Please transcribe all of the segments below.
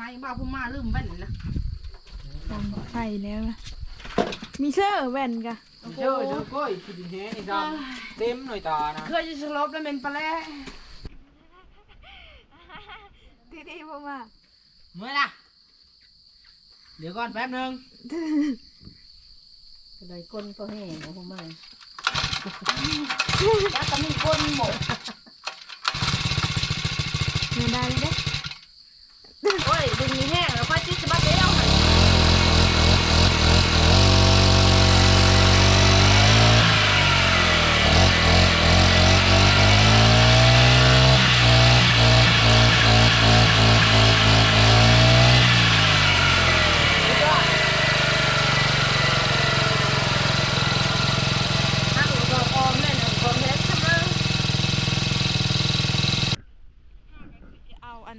ม้บ้าพุ่มมาลืมแว่นนะใช่แล้วนะมีเสื้อแว่นกะเจอเจอก้อยกินแห้นี่ดำเต็มหน่อยตานะเคยจะสลบแล้วเป็นปลาแร่ดีดีพ่อมาเมื่อล่ะเดี๋ยวก่อนแป๊บนึงเลยก้นก็แห้งเอาเข้ามาแล้วก็มีก้นหมดเงินได้เลยเด้ โอ้ยดึงนี้แห้งแล้วค่อยจิ๊ดจะบ้าเบี้ยวหัน ฮักหัวตัวคอมแม่นคอมเล็กใช่ไหม เอาอัน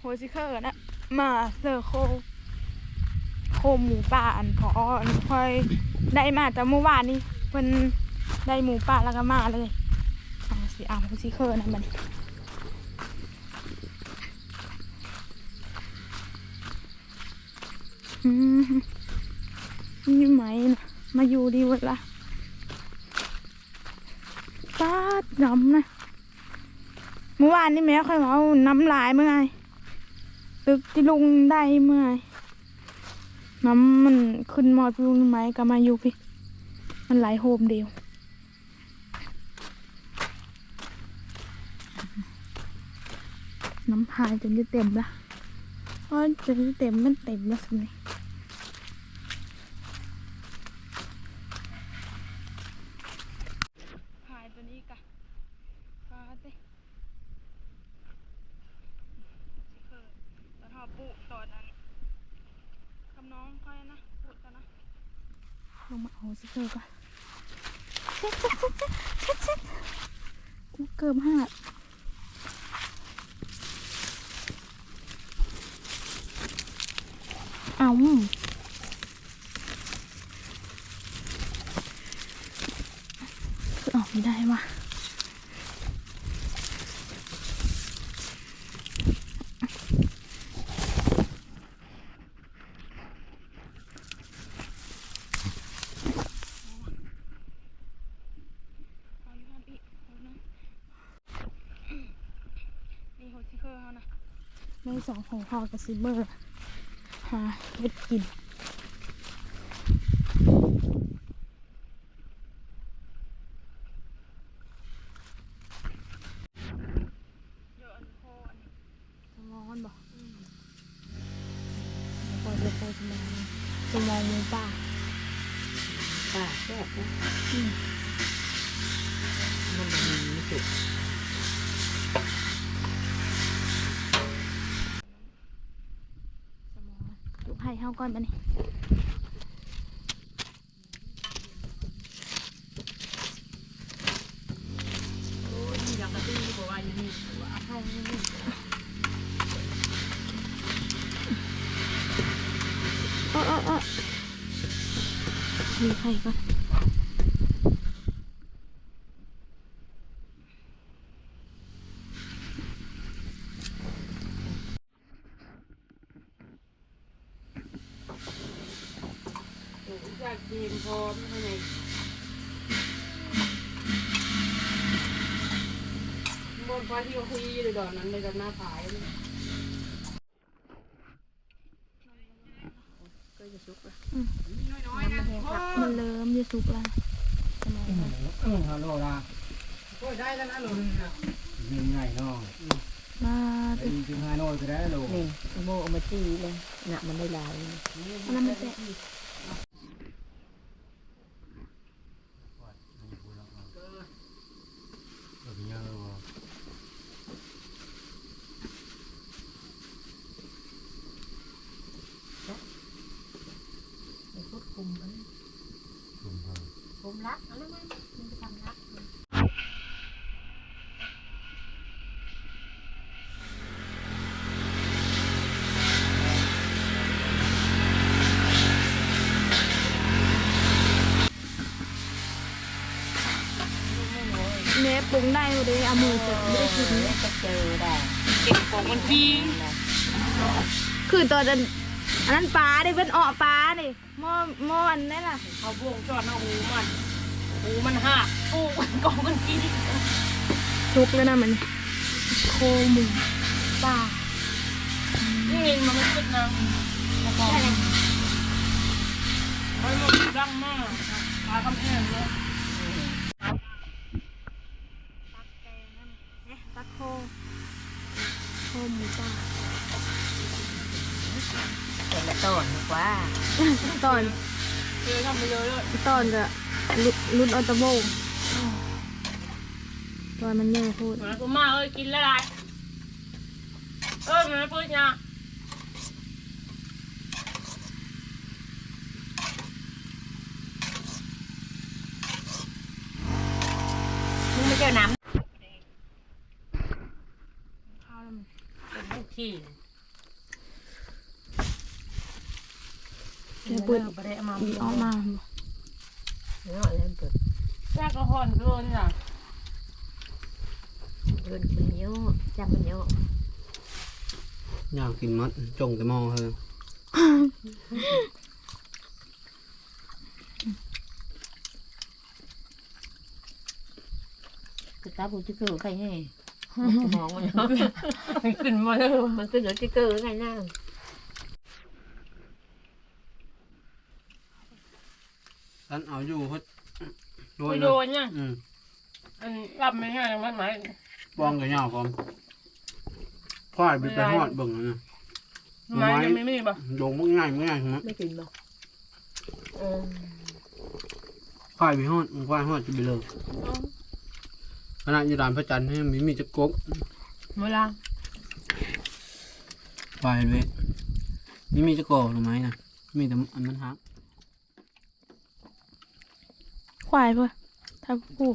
โฮซิเค อร์นะ มาเสื้อโค โคหมูป่าอันพออันค่อยได้มาแต่เมื่อวานนี้เพิ่นได้หมูป่าแล้วก็มาเลยเอาสิเอาโฮซิเคอร์นะมันอืมนี่ไหมนะมาอยู่ดีเวละป้าดำนะเมื่อวานนี่แม่ค่อยมาเอาน้ำลายเมื่อไง ตึกที่ลุงได้เมื่อน้ำมันขึ้นมอดลุงไหมก็มาอยู่พี่ มันไหลโฮมเดียวน้ำพายจนจะเต็มละอ๋อจนจะเต็มมันเต็มแล้วสินี่พายตัวนี้กะปลาเต้ สิเคยตอนหอปุตอนนั้นคำ น้องค่อยนะปุตอนนะลงมาเอาสิเคยก่อนเช็ดเช็ดเช็ดเช็ดเช็ดกูเกิมห้าเอาคือออกไม่ได้ว่ะ เอาอยู่นั่นอีกเอานะนี่โฮซิ เคอร์เขานะในสองของเขากับซิเบอร์หาเห็ดกินเยอะอันโคอันนี้สมองมันบอกโคเดี๋ยวโคสมองสมองหมูป่าป้าแซ่บนะอืมมันจะมีสุด สมองจุกให้เฮาก่อนบัดนี้โอ้ยอยากกระตุ้นกว่าอน เอาให้นี่เออเออเออมีไข่ก่อนอยากกินพร้อมให้ไงบนฟ้าที่เขาคุยเลยดอกนั้นเลยดอกหน้าผายก็จะสุกละน้อยๆนะมันเริ่มจะสุกแล้วสมองอืมมันอืมฮัลโหลละโอ้ยได้แล้วนะหลนึงนะยังไงเนาะมาไอ้ดิถึงฮานอยก็ได้โหลนี่โมเอามาจี้เลยหนักมันได้หลายอันนั้นมันจะ ไอ้พุดคุมมันคุมรักอะไรมั้ยมันจะทำรักมันเนื้อปรุงได้เลยเอามือเสร็จไม่ได้กินเนี่ยจะเจอได้ เก็บของมันทิ้งนะคือตอนนั้น อันนั้นปลาดิเป็นออกปลาดิหม้อหม้ออันนั่นล่ะเขาบวงจอดมาหูมันหูมันหักปูมันกองมันกินทุกเลยนะมันโคหมูปลานี่เองมันไม่ขึ้นนะแล้วก็เฮ้ยมันดังมากปลากำแพงเลยปลาโคโคหมูปลาเป็นละต้นดีกว่าตอนเจอทำไปเลยเลยตอนก็ลุรุ่นออโตโมตอนมันแย่พูดเหมือนกูมาเอ้ยกินแล้วไรเออเหมือนพูดเนี่ยมึงไม่เจ้าน้ำข้าวแล้วมันเป็นลู กขี้แย่ปืดไปได้เอามาอีออกมาเนาะแล้วเกิดแจ้ก็หอนเกินจ้ะเกิดมันเยอะจำมันเยอะอยากกินมัดจงแต่มองเธอคือตาผู้ที่เกิดใครไงมองมันเนาะมันขึ้นมาเลยมันคือเหลือที่เกิดไงน่า นเอาอยู่เขาโดไปยโดนะนเนี่ยอืมอันรับไม่ง่ายมันไหมปองกับเหงาพร้อมควายไปไปหอดเบิ่งนะไม้ยังไม่มีป่ะโดงมันง่ายมันง่ายมั้งไม่กินบ่เออควายไปหอดมันควายหอดจะไปเลยขณะอยู่ด่านพระจันทร์ให้มีมีจะกบเวลาควายเลยนี่มีจะก่อหรือไม้นะมีแต่อันมันหัก ควายเพื่อทำผู้